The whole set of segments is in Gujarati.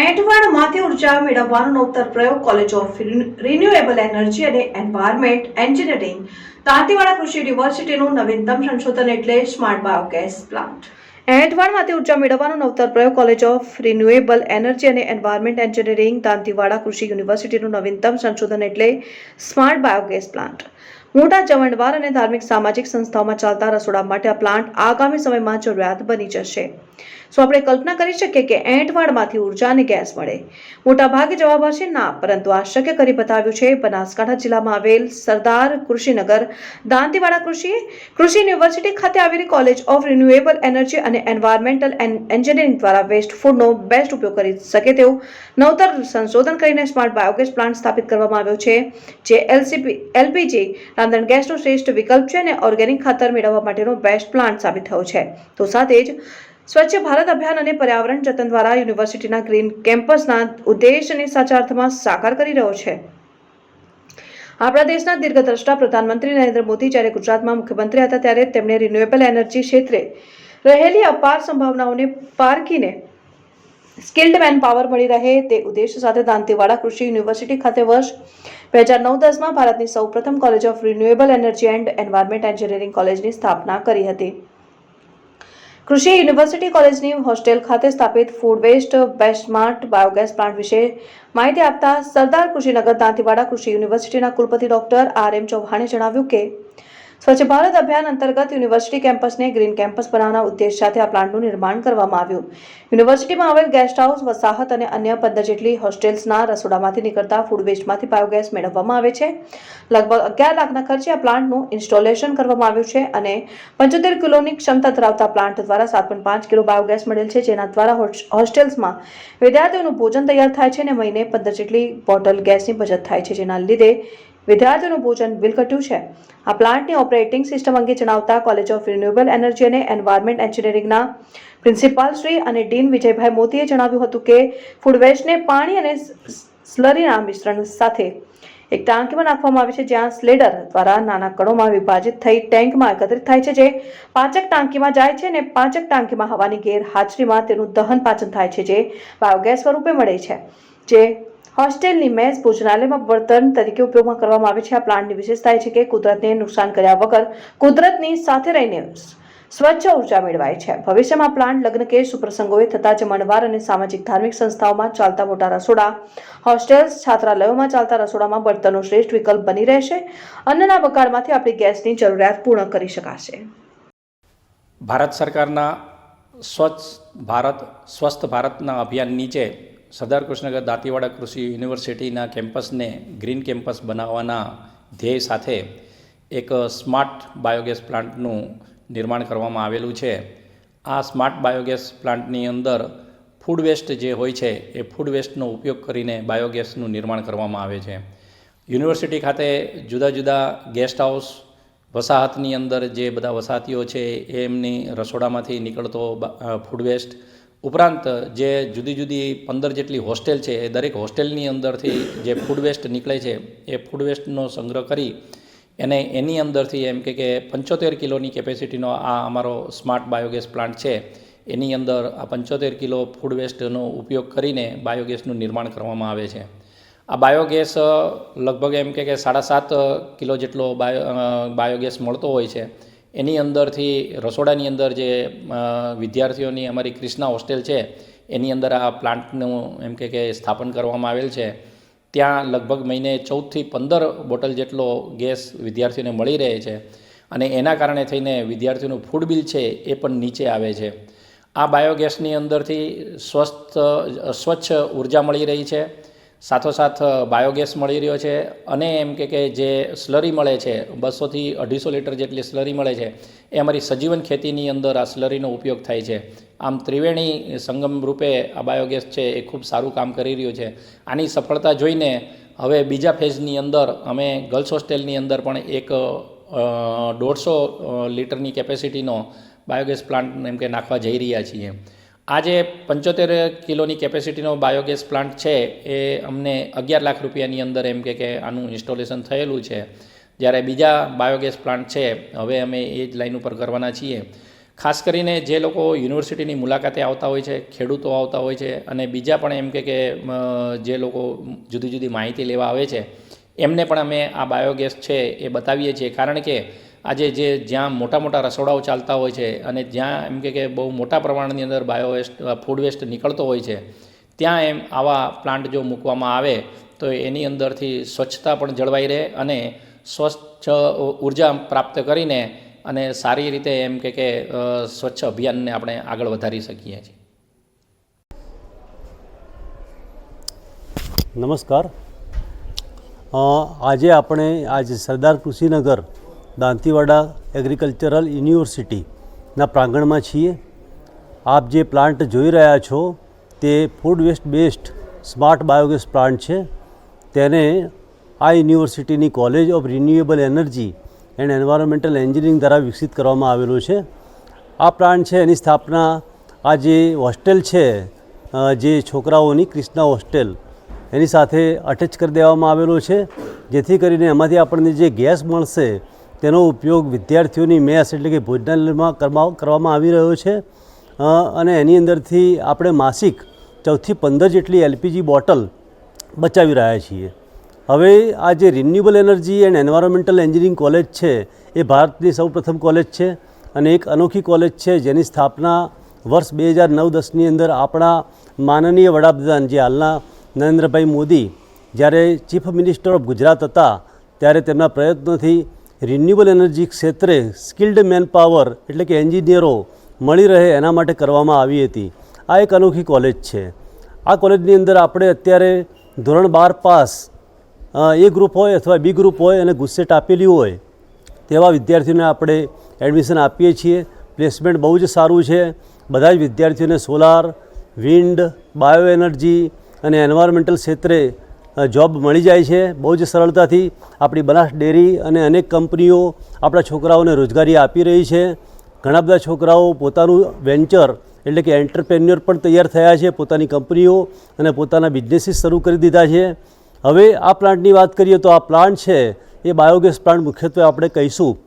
એંઠવાડમાંથી ઊર્જા મેળવવાનો નવતર પ્રયોગ કોલેજ ઓફ રિન્યુએબલ એનર્જી અને એન્વાયરમેન્ટ એન્જિનિયરિંગ દાંતીવાડા કૃષિ યુનિવર્સિટીનું નવીનતમ સંશોધન એટલે સ્માર્ટ બાયોગેસ પ્લાન્ટ એંઠવાડમાંથી ઊર્જા મેળવવાનો નવતર પ્રયોગ કોલેજ ઓફ રિન્યુએબલ એનર્જી અને એન્વાયરમેન્ટ એન્જિનિયરિંગ દાંતીવાડા કૃષિ યુનિવર્સિટીનું નવીનતમ સંશોધન એટલે સ્માર્ટ બાયોગેસ પ્લાન્ટ મોટા જમણવાર અને ધાર્મિક સામાજિક સંસ્થાઓમાં ચાલતા રસોડા માટે આ પ્લાન્ટ આગામી સમયમાં જરૂરિયાત બની જશે. સો આપણે કલ્પના કરી શકીએ કે એંઠવાડમાંથી ઊર્જા અને ગેસ મળે મોટા ભાગે જવાબ હશે ના, પરંતુ આ શક્ય કરી બતાવ્યું છે બનાસકાંઠા જિલ્લામાં આવેલ સરદાર કૃષિનગર દાંતીવાડા કૃષિ કૃષિ યુનિવર્સિટી ખાતે આવેલી કોલેજ ઓફ રિન્યુએબલ એનર્જી અને એન્વાયરમેન્ટલ એન્જિનિયરિંગ દ્વારા વેસ્ટ ફૂડનો બેસ્ટ ઉપયોગ કરી શકે તેવું નવતર સંશોધન કરીને સ્માર્ટ બાયોગેસ પ્લાન્ટ સ્થાપિત કરવામાં આવ્યો છે, જે એલસીપી, એલપીજી રાંધણ ગેસનો શ્રેષ્ઠ વિકલ્પ છે અને ઓર્ગેનિક ખાતર મેળવવા માટેનો બેસ્ટ પ્લાન્ટ સાબિત થયો છે. તો સાથે જ સ્વચ્છ ભારત અભિયાન અને પર્યાવરણ જતન દ્વારા યુનિવર્સિટીના ગ્રીન કેમ્પસના ઉદ્દેશને સાચા અર્થમાં સાકાર કરી રહ્યો છે. આપણા દેશના દીર્ઘદ્રષ્ટા પ્રધાનમંત્રી નરેન્દ્ર મોદી જ્યારે ગુજરાતમાં મુખ્યમંત્રી હતા ત્યારે તેમણે રિન્યુએબલ એનર્જી ક્ષેત્રે રહેલી અપાર સંભાવનાઓને પારખીને સ્કિલ્ડ મેન મળી રહે તે ઉદ્દેશ સાથે દાંતીવાડા કૃષિ યુનિવર્સિટી ખાતે વર્ષ બે હજાર નવ દસમાં ભારતની સૌપ્રથમ college of renewable energy and environment engineering કોલેજની સ્થાપના કરી હતી. કૃષિ યુનિવર્સિટી કોલેજની હોસ્ટેલ ખાતે સ્થાપિત food waste based smart biogas plant વિશે માહિતી આપતા સરદાર કૃષિનગર દાંતીવાડા કૃષિ યુનિવર્સિટીના કુલપતિ ડોક્ટર આર એમ ચૌહાણે જણાવ્યું કે સ્વચ્છ ભારત અભિયાન અંતર્ગત યુનિવર્સિટી કેમ્પસને ગ્રીન કેમ્પસ બનાવવાના ઉદ્દેશ સાથે આ પ્લાન્ટનું નિર્માણ કરવામાં આવ્યું. યુનિવર્સિટીમાં આવેલ ગેસ્ટ હાઉસ, વસાહત અને અન્ય પંદર જેટલી હોસ્ટેલ્સના રસોડામાંથી નીકળતા ફૂડ વેસ્ટમાંથી બાયોગેસ મેળવવામાં આવે છે. લગભગ અગિયાર લાખના ખર્ચે આ પ્લાન્ટનું ઇન્સ્ટોલેશન કરવામાં આવ્યું છે અને પંચોતેર કિલોની ક્ષમતા ધરાવતા પ્લાન્ટ દ્વારા સાત પોઈન્ટ પાંચ કિલો બાયોગેસ મળેલ છે, જેના દ્વારા હોસ્ટેલ્સમાં વિદ્યાર્થીઓનું ભોજન તૈયાર થાય છે અને મહિને પંદર જેટલી બોટલ ગેસની બચત થાય છે, જેના લીધે વિદ્યાર્થીઓનું ભોજન બિલ ઘટ્યું છે. આ પ્લાન્ટની ઓપરેટિંગ સિસ્ટમ અંગે જણાવતા કોલેજ ઓફ રિન્યુએબલ એનર્જી અને એન્વાયરમેન્ટ એન્જિનિયરિંગના પ્રિન્સિપાલ શ્રી અને ડીન વિજયભાઈ મોદીએ જણાવ્યું હતું કે ફૂડ વેસ્ટને પાણી અને સ્લરીના મિશ્રણ સાથે એક ટાંકીમાં નાખવામાં આવે છે, જ્યાં સ્લેડર દ્વારા નાના કણોમાં વિભાજિત થઈ ટેન્કમાં એકત્રિત થાય છે, જે પાંચક ટાંકીમાં જાય છે અને પાંચક ટાંકીમાં હવાની ગેરહાજરીમાં તેનું દહન પાચન થાય છે, જે બાયોગેસ સ્વરૂપે મળે છે, જે હોસ્ટેલની મેસ ભોજનાલયમાં બળતણ તરીકે ઉપયોગમાં કરવામાં આવે છે. આ પ્લાન્ટની વિશેષતા એ છે કે કુદરતને નુકસાન કર્યા વગર કુદરતની સાથે રહીને સ્વચ્છ ઊર્જા મેળવાય છે. ભવિષ્યમાં પ્લાન્ટ લગ્ન કે સુપ્રસંગોએ થતા જમણવાર અને સામાજિક ધાર્મિક સંસ્થાઓમાં ચાલતા મોટા રસોડા, હોસ્ટેલ્સ, છાત્રાલયોમાં ચાલતા રસોડામાં બળતણનો શ્રેષ્ઠ વિકલ્પ બની રહેશે. અન્નના બગાડમાંથી આપણી ગેસની જરૂરિયાત પૂર્ણ કરી શકાશે. ભારત સરકારના સ્વચ્છ ભારત, સ્વસ્થ ભારતના અભિયાન નીચે સરદાર કૃષ્ણનગર દાંતીવાડા કૃષિ યુનિવર્સિટીના કેમ્પસને ગ્રીન કેમ્પસ બનાવવાના ધ્યેય સાથે એક સ્માર્ટ બાયોગેસ પ્લાન્ટનું નિર્માણ કરવામાં આવેલું છે. આ સ્માર્ટ બાયોગેસ પ્લાન્ટની અંદર ફૂડ વેસ્ટ જે હોય છે, એ ફૂડ વેસ્ટનો ઉપયોગ કરીને બાયોગેસનું નિર્માણ કરવામાં આવે છે. યુનિવર્સિટી ખાતે જુદા જુદા ગેસ્ટ હાઉસ વસાહતની અંદર જે બધા વસાહતીઓ છે એમની રસોડામાંથી નીકળતો ફૂડ વેસ્ટ ઉપરાંત જે જુદી જુદી પંદર જેટલી હોસ્ટેલ છે, એ દરેક હોસ્ટેલની અંદરથી જે ફૂડ વેસ્ટ નીકળે છે, એ ફૂડ વેસ્ટનો સંગ્રહ કરી એને એની અંદરથી એમ કે કે પંચોતેર કિલોની કેપેસિટીનો આ અમારો સ્માર્ટ બાયોગેસ પ્લાન્ટ છે, એની અંદર આ પંચોતેર કિલો ફૂડ વેસ્ટનો ઉપયોગ કરીને બાયોગેસનું નિર્માણ કરવામાં આવે છે. આ બાયોગેસ લગભગ એમ કે કે સાડા સાત કિલો જેટલો બાયો બાયોગેસ મળતો હોય છે. એની અંદરથી રસોડાની અંદર જે વિદ્યાર્થીઓની અમારી ક્રિષ્ના હોસ્ટેલ છે, એની અંદર આ પ્લાન્ટનું એમ કે કે સ્થાપન કરવામાં આવેલ છે. ત્યાં લગભગ મહિને ચૌદથી પંદર બોટલ જેટલો ગેસ વિદ્યાર્થીઓને મળી રહે છે અને એના કારણે થઈને વિદ્યાર્થીઓનું ફૂડ બિલ છે એ પણ નીચે આવે છે. આ બાયોગેસની અંદરથી સ્વસ્થ સ્વચ્છ ઊર્જા મળી રહી છે. સાથોસાથ બાયોગેસ મળી રહ્યો છે અને એમ કે કે જે સ્લરી મળે છે, બસોથી અઢીસો લીટર જેટલી સ્લરી મળે છે, એ અમારી સજીવન ખેતીની અંદર આ સ્લરીનો ઉપયોગ થાય છે. આમ ત્રિવેણી સંગમ રૂપે આ બાયોગેસ છે એ ખૂબ સારું કામ કરી રહ્યું છે. આની સફળતા જોઈને હવે બીજા ફેઝની અંદર અમે ગર્લ્સ હોસ્ટેલની અંદર પણ એક દોઢસો લીટરની કેપેસિટીનો બાયોગેસ પ્લાન્ટ એમ કે નાખવા જઈ રહ્યા છીએ. આ જે પંચોતેર કિલોની કેપેસિટીનો બાયોગેસ પ્લાન્ટ છે, એ અમને અગિયાર લાખ રૂપિયાની અંદર એમ કે આનું ઇન્સ્ટોલેશન થયેલું છે. જ્યારે બીજા બાયોગેસ પ્લાન્ટ છે, હવે અમે એ જ લાઈન ઉપર કરવાના છીએ. ખાસ કરીને જે લોકો યુનિવર્સિટીની મુલાકાતે આવતા હોય છે, ખેડૂતો આવતા હોય છે, અને બીજા પણ એમ કે જે લોકો જુદી જુદી માહિતી લેવા આવે છે, એમને પણ અમે આ બાયોગેસ છે એ બતાવીએ છીએ. કારણ કે આજે જે જ્યાં મોટા મોટા રસોડાઓ ચાલતા હોય છે અને જ્યાં એમ કે કે બહુ મોટા પ્રમાણની અંદર બાયો વેસ્ટ ફૂડ વેસ્ટ નીકળતો હોય છે, ત્યાં એમ આવા પ્લાન્ટ જો મૂકવામાં આવે, તો એની અંદરથી સ્વચ્છતા પણ જળવાઈ રહે અને સ્વચ્છ ઊર્જા પ્રાપ્ત કરીને અને સારી રીતે એમ કે કે સ્વચ્છ અભિયાનને આપણે આગળ વધારી શકીએ છીએ. નમસ્કાર. આજે આપણે આજે સરદાર કૃષિનગર દાંતીવાડા એગ્રીકલ્ચરલ યુનિવર્સિટીના પ્રાંગણમાં છીએ. આપ જે પ્લાન્ટ જોઈ રહ્યા છો તે food waste based smart biogas plant છે. તેને આ યુનિવર્સિટીની college of renewable energy and environmental engineering દ્વારા વિકસિત કરવામાં આવેલો છે. આ પ્લાન્ટ છે, એની સ્થાપના આ જે હોસ્ટેલ છે જે છોકરાઓની ક્રિષ્ના હોસ્ટેલ, એની સાથે અટેચ કરી દેવામાં આવેલો છે. જેથી કરીને એમાંથી આપણને જે ગેસ મળશે તેનો ઉપયોગ વિદ્યાર્થીઓની મેસ એટલે કે ભોજનાલયમાં કરવા- કરવામાં આવી રહ્યો છે. અને એની અંદરથી આપણે માસિક ચૌદથી પંદર જેટલી એલપીજી બોટલ બચાવી રહ્યા છીએ. હવે આ જે renewable energy and environmental engineering college છે, એ ભારતની સૌપ્રથમ કોલેજ છે અને એક અનોખી કોલેજ છે જેની સ્થાપના વર્ષ બે હજાર નવ દસની અંદર આપણા માનનીય વડાપ્રધાન જે હાલના નરેન્દ્રભાઈ મોદી જ્યારે ચીફ મિનિસ્ટર ઓફ ગુજરાત હતા, ત્યારે તેમના પ્રયત્નોથી રિન્યુએબલ એનર્જી ક્ષેત્રે સ્કિલ્ડ મેન પાવર એટલે કે એન્જિનિયરો મળી રહે એના માટે કરવામાં આવી હતી. આ એક અનોખી કોલેજ છે. આ કોલેજની અંદર આપણે અત્યારે ધોરણ બાર પાસ એ ગ્રુપ હોય અથવા બી ગ્રુપ હોય અને ગુસ્સેટ આપેલી હોય તેવા વિદ્યાર્થીઓને આપણે એડમિશન આપીએ છીએ. પ્લેસમેન્ટ બહુ જ સારું છે. બધા જ વિદ્યાર્થીઓને સોલાર વિન્ડ બાયો એનર્જી અને એન્વાયરમેન્ટલ ક્ષેત્રે જોબ મળી જાય છે. બહુ જ સરળતાથી આપણી બનાસ ડેરી અને અનેક કંપનીઓ આપણા છોકરાઓને રોજગારી આપી રહી છે. ઘણા બધા છોકરાઓ પોતાનું વેન્ચર એટલે કે એન્ટરપ્રેન્યોર પણ તૈયાર થયા છે પોતાની કંપનીઓ અને પોતાના બિઝનેસીસ શરૂ કરી દીધા છે. હવે આ પ્લાન્ટની વાત કરીએ તો આ પ્લાન્ટ છે એ બાયોગેસ પ્લાન્ટ મુખ્યત્વે આપણે કહીશું.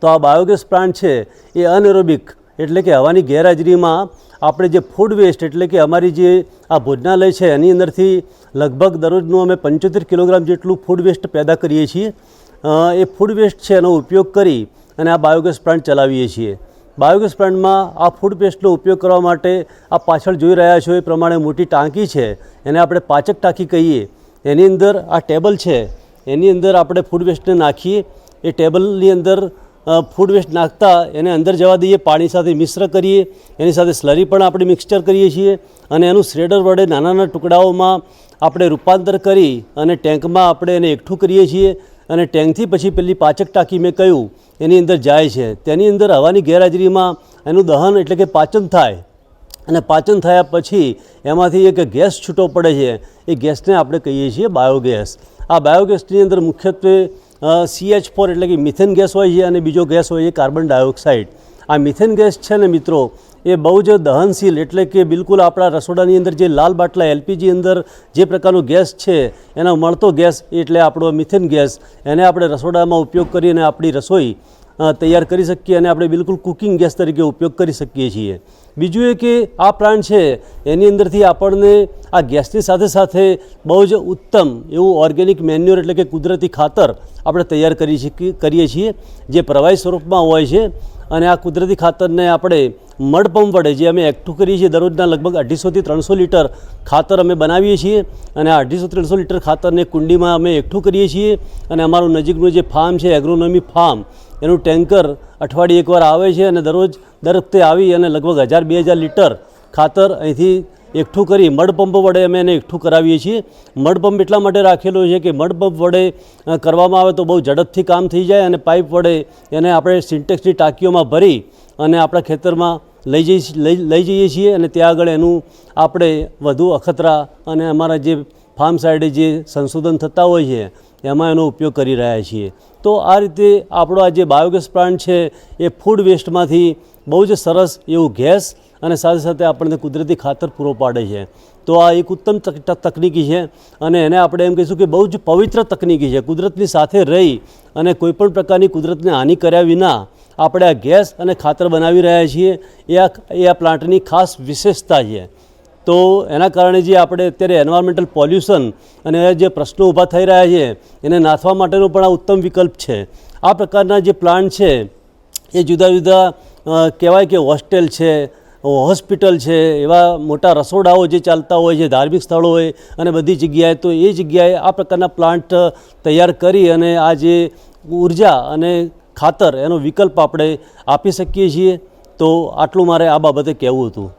તો આ બાયોગેસ પ્લાન્ટ છે એ અનએરોબિક એટલે કે હવાની ગેરહાજરીમાં આપણે જે ફૂડ વેસ્ટ એટલે કે અમારી જે આ ભોજનાલય છે, એની અંદરથી લગભગ દરરોજનું અમે પંચોતેર કિલોગ્રામ જેટલું ફૂડ વેસ્ટ પેદા કરીએ છીએ. એ ફૂડ વેસ્ટ છે એનો ઉપયોગ કરી અને આ બાયોગેસ પ્લાન્ટ ચલાવીએ છીએ. બાયોગેસ પ્લાન્ટમાં આ ફૂડ પેસ્ટનો ઉપયોગ કરવા માટે આ પાછળ જોઈ રહ્યા છો એ પ્રમાણે મોટી ટાંકી છે. એને આપણે પાચક ટાંકી કહીએ. એની અંદર આ ટેબલ છે. એની અંદર આપણે ફૂડ વેસ્ટને નાખીએ. એ ટેબલની અંદર ફૂડ વેસ્ટ નાખતા એને અંદર જવા દઈએ, પાણી સાથે મિશ્ર કરીએ, એની સાથે સ્લરી પણ આપણે મિક્સચર કરીએ છીએ અને એનું શ્રેડર વડે નાના નાના ટુકડાઓમાં આપણે રૂપાંતર કરી અને ટેન્કમાં આપણે એને એકઠું કરીએ છીએ અને ટેન્કથી પછી પેલી પાચક ટાંકી મેં કહ્યું, એની અંદર જાય છે. તેની અંદર હવાની ગેરહાજરીમાં એનું દહન એટલે કે પાચન થાય. અને પાચન થયા પછી એમાંથી એક ગેસ છૂટો પડે છે. એ ગેસને આપણે કહીએ છીએ બાયોગેસ આ બાયોગેસની અંદર મુખ્યત્વે સીએચ ફોર એટલે કે મિથેન ગેસ હોય છે અને બીજો ગેસ હોય છે કાર્બન ડાયોક્સાઇડ. આ મિથેન ગેસ છે ને મિત્રો, એ બહુ જ દહનશીલ એટલે કે બિલકુલ આપણા રસોડાની અંદર જે લાલ બાટલા એલપીજી અંદર જે પ્રકારનો ગેસ છે, એનો મળતો ગેસ એટલે આપણો મિથેન ગેસ. એને આપણે રસોડામાં ઉપયોગ કરીને આપણી રસોઈ તૈયાર કરી શકીએ અને આપણે બિલકુલ કુકિંગ ગેસ તરીકે ઉપયોગ કરી શકીએ છીએ. બીજું એ કે આ પ્લાન્ટ છે, એની અંદરથી આપણને આ ગેસની સાથે સાથે બહુ જ ઉત્તમ એવું ઓર્ગેનિક મેન્યુર એટલે કે કુદરતી ખાતર આપણે તૈયાર કરી શકીએ કરીએ છીએ, જે પ્રવાહી સ્વરૂપમાં હોય છે. અને આ કુદરતી ખાતરને આપણે મડપંપ વડે જે અમે એકઠું કરીએ છીએ, દરરોજના લગભગ અઢીસોથી ત્રણસો લીટર ખાતર અમે બનાવીએ છીએ. અને આ અઢીસો ત્રણસો લીટર ખાતરને કુંડીમાં અમે એકઠું કરીએ છીએ. અને અમારું નજીકનું જે ફાર્મ છે, એગ્રોનોમી ફાર્મ એનું ટેન્કર અઠવાડિયે એકવાર આવે છે અને દરરોજ દર વખતે આવી અને લગભગ હજાર બે હજાર લીટર ખાતર અહીંથી એકઠું કરી મડપંપ વડે અમે એને એકઠું કરાવીએ છીએ. મડપંપ એટલા માટે રાખેલો છે કે મડપંપ વડે કરવામાં આવે તો બહુ ઝડપથી કામ થઈ જાય અને પાઇપ વડે એને આપણે સિન્ટેક્સની ટાંકીઓમાં ભરી અને આપણા ખેતરમાં લઈ જઈ લઈ જઈએ છીએ અને ત્યાં આગળ એનું આપણે વધુ અખતરા અને અમારા જે ફાર્મ સાઈડે જે સંશોધન થતા હોય છે, એમાં એનો ઉપયોગ કરી રહ્યા છીએ. તો આ રીતે આપણો આ જે બાયોગેસ પ્લાન્ટ છે, એ ફૂડ વેસ્ટમાંથી બહુ જ સરસ એવું ગેસ અને સાથે સાથે આપણને કુદરતી ખાતર પૂરો પાડે છે. તો આ એક ઉત્તમ તક- તક- તકનીકી છે અને એને આપણે એમ કહીશું કે બહુ જ પવિત્ર તકનીકી છે. કુદરતની સાથે રહી અને કોઈપણ પ્રકારની કુદરતને હાનિ કર્યા વિના આપણે આ ગેસ અને ખાતર બનાવી રહ્યા છીએ. એ આ એ આ પ્લાન્ટની ખાસ વિશેષતા છે. તો એના કારણે જે આપણે અત્યારે એન્વાયરમેન્ટલ પોલ્યુશન અને જે પ્રશ્નો ઊભા થઈ રહ્યા છે, એને નાથવા માટેનો પણ આ ઉત્તમ વિકલ્પ છે. આ પ્રકારના જે પ્લાન્ટ છે, એ જુદા જુદા કહેવાય કે હોસ્ટેલ છે હોસ્પિટલ છે, એવા મોટા રસોડાઓ જે ચાલતા હોય છે, ધાર્મિક સ્થળો હોય અને બધી જગ્યાએ, તો એ જગ્યાએ આ પ્રકારના પ્લાન્ટ તૈયાર કરી અને આ જે ઊર્જા અને ખાતર એનો વિકલ્પ આપણે આપી શકીએ છીએ. તો આટલું મારે આ બાબતે કહેવું હતું.